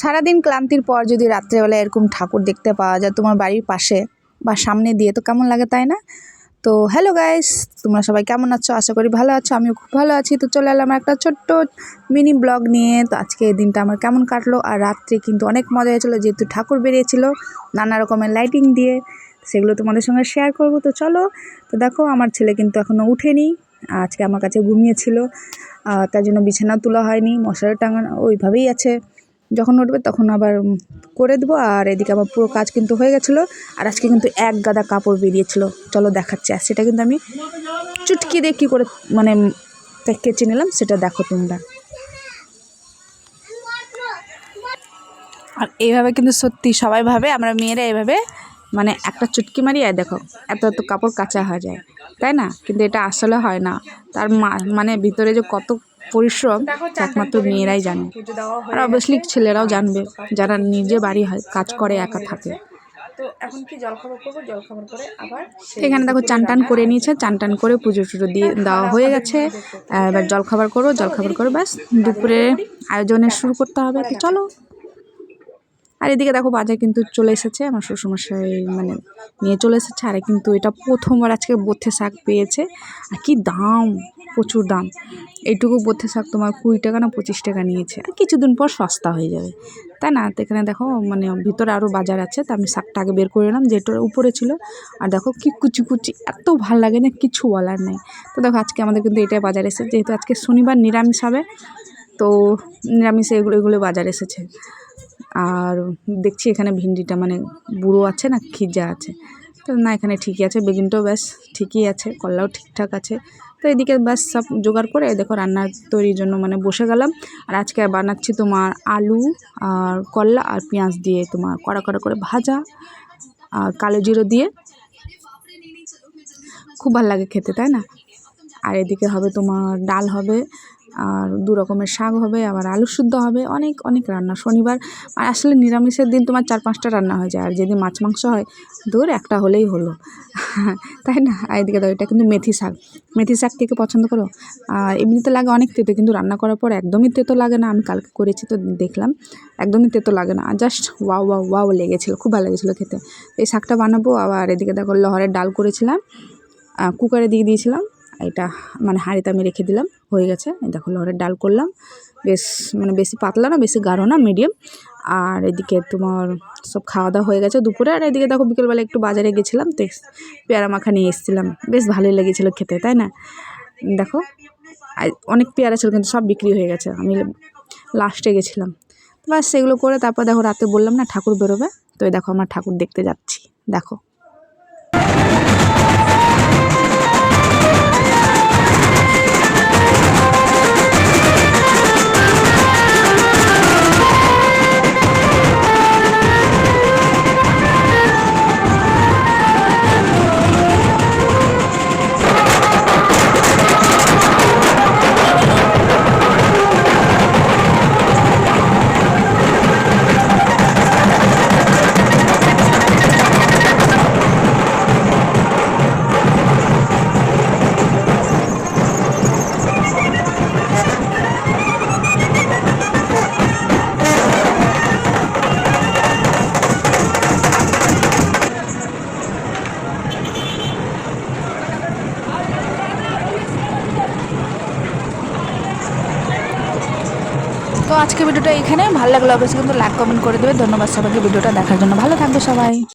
সারাদিন ক্লান্তির পর যদি রাত্রেবেলা এরকম ঠাকুর দেখতে পাওয়া যায় তোমার বাড়ির পাশে বা সামনে দিয়ে, তো কেমন লাগে তাই না? তো হ্যালো গাইস তোমরা সবাই কেমন আছো? আশা করি ভালো আছো, আমিও খুব ভালো আছি। তো চলে এলাম একটা ছোট্ট মিনি ব্লগ নিয়ে। তো আজকে এই দিনটা আমার কেমন কাটলো, আর রাত্রে কিন্তু অনেক মজা হয়েছিল, যেহেতু ঠাকুর বেরিয়েছিল নানা রকমের লাইটিং দিয়ে, সেগুলো তোমাদের সঙ্গে শেয়ার করব। তো চলো, তো দেখো আমার ছেলে কিন্তু এখনও উঠেনি, আজকে আমার কাছে ঘুমিয়েছিল তার জন্য বিছানা তোলা হয়নি মশারি টাঙানো ওইভাবেই আছে। যখন উঠবে তখন আবার করে দেবো। আর এদিকে আমার পুরো কাজ কিন্তু হয়ে গেছিল। আর আজকে কিন্তু এক গাদা কাপড় বেরিয়েছিল। চলো দেখাচ্ছি। আর সেটা কিন্তু আমি চুটকি দিয়ে কী করে মানে কেচে নিলাম সেটা দেখো তোমরা। আর এইভাবে কিন্তু সত্যি সবাই ভাবে, আমরা মেয়েরা এইভাবে মানে একটা চুটকি মারি, আর দেখো, এত এত কাপড় কাচা হয়ে যায়। তাই না? কিন্তু এটা আসলে হয় না। তার মানে ভিতরে যে কত পরিশ্রম একমাত্র মেয়েরাই জানে। আর অবভিয়াসলি ছেলেরাও জানবে যারা নিজে বাড়ি হয় কাজ করে একা থাকে। তো এখন কি জলখাবার করব? জলখাবার করে আবার এখানে দেখো চান টান করে নিয়েছে চান টান করে পুজো টুজো দিয়ে দেওয়া হয়ে গেছে। এবার জলখাবার করো জলখাবার করো ব্যাস দুপুরে আয়োজনের শুরু করতে হবে। তো চলো। আর এদিকে দেখো বাজার কিন্তু চলে এসেছে, আমার শ্বশুরমশাই মানে নিয়ে চলে এসেছে, আর কিন্তু এটা প্রথমবার আজকে বোথে শাক পেয়েছে। আর কি দাম, প্রচুর দাম। এইটুকু বোথে শাক তোমার কুড়ি টাকা না পঁচিশ টাকা নিয়েছে। আর কিছুদিন পর সস্তা হয়ে যাবে। তাই না? তো এখানে দেখো মানে ভিতরে আরও বাজার আছে, তো আমি শাকটা আগে বের করে নিলাম যেটা উপরে ছিল। আর দেখো কি কুচি কুচি এত ভালো লাগে না, কিছু বলার নেই। তো দেখো আজকে আমাদের কিন্তু এটাই বাজার এসেছে, যেহেতু আজকে শনিবার নিরামিষ হবে, তো নিরামিষে এগুলো এগুলো বাজার এসেছে। আর দেখছি এখানে ভিন্ডিটা মানে বুড়ো আছে না, খিজা আছে। তো না, এখানে ঠিকই আছে, বেগুনটাও ব্যাস ঠিকই আছে, কলাও ঠিকঠাক আছে। তো এদিকে ব্যাস সব জোগাড় করে, দেখো রান্নার তৈরির জন্য মানে বসে গেলাম। আর আজকে বানাচ্ছি তোমার আলু আর করলা আর পেঁয়াজ দিয়ে তোমার কড়া কড়া করে ভাজা আর কালো জিরো দিয়ে। খুব ভালো লাগে খেতে, তাই না? আর এদিকে হবে তোমার ডাল হবে, আর দু রকমের শাক হবে, আবার আলু শুদ্ধ হবে, অনেক অনেক রান্না। শনিবার, আর আসলে নিরামিষের দিন তোমার চার পাঁচটা রান্না হয়ে যায়, আর যেদিন মাছ মাংস হয় দূর একটা হলেই হলো। তাই না? আর এদিকে দাও, এটা কিন্তু মেথি শাক। মেথি শাক থেকে পছন্দ করো? আর এমনিতে লাগে অনেক তেতো, কিন্তু রান্না করার পর একদমই তেতো লাগে না। আমি কালকে করেছি তো দেখলাম, একদমই তেতো লাগে না। আর জাস্ট ওয়াও ওয়াও ওয়াও লেগেছিলো, খুব ভালো লেগেছিলো খেতে। এই শাকটা বানাবো, আবার এদিকে দেখো লহরের ডাল করেছিলাম কুকারে দিয়ে দিয়েছিলাম। এটা মানে হাঁড়িতে আমি রেখে দিলাম, হয়ে গেছে। দেখো লহরের ডাল করলাম। বেশ মানে বেশি পাতলা না, বেশি গাঢ় না মিডিয়াম আর এদিকে তোমার সব খাওয়া দাওয়া হয়ে গেছে দুপুরে। আর এদিকে দেখো বিকেলবেলা একটু বাজারে গেছিলাম, তো পেয়ারা মাখা নিয়ে এসেছিলাম। বেশ ভালোই লেগেছিলো খেতে, তাই না? দেখো অনেক পেয়ারা ছিল, কিন্তু সব বিক্রি হয়ে গেছে। আমি লাস্টে গেছিলাম। বাস সেগুলো করে তারপর দেখো রাতে বললাম না, ঠাকুর বেরোবে। তো দেখো, আমরা ঠাকুর দেখতে যাচ্ছি। দেখো। আজকে ভিডিওটা এখানে। ভালো লাগলে অবশ্যই কিন্তু লাইক কমেন্ট করে দেবে। ধন্যবাদ সবাইকে। ভিডিওটা দেখার জন্য ভালো থাকবে সবাই।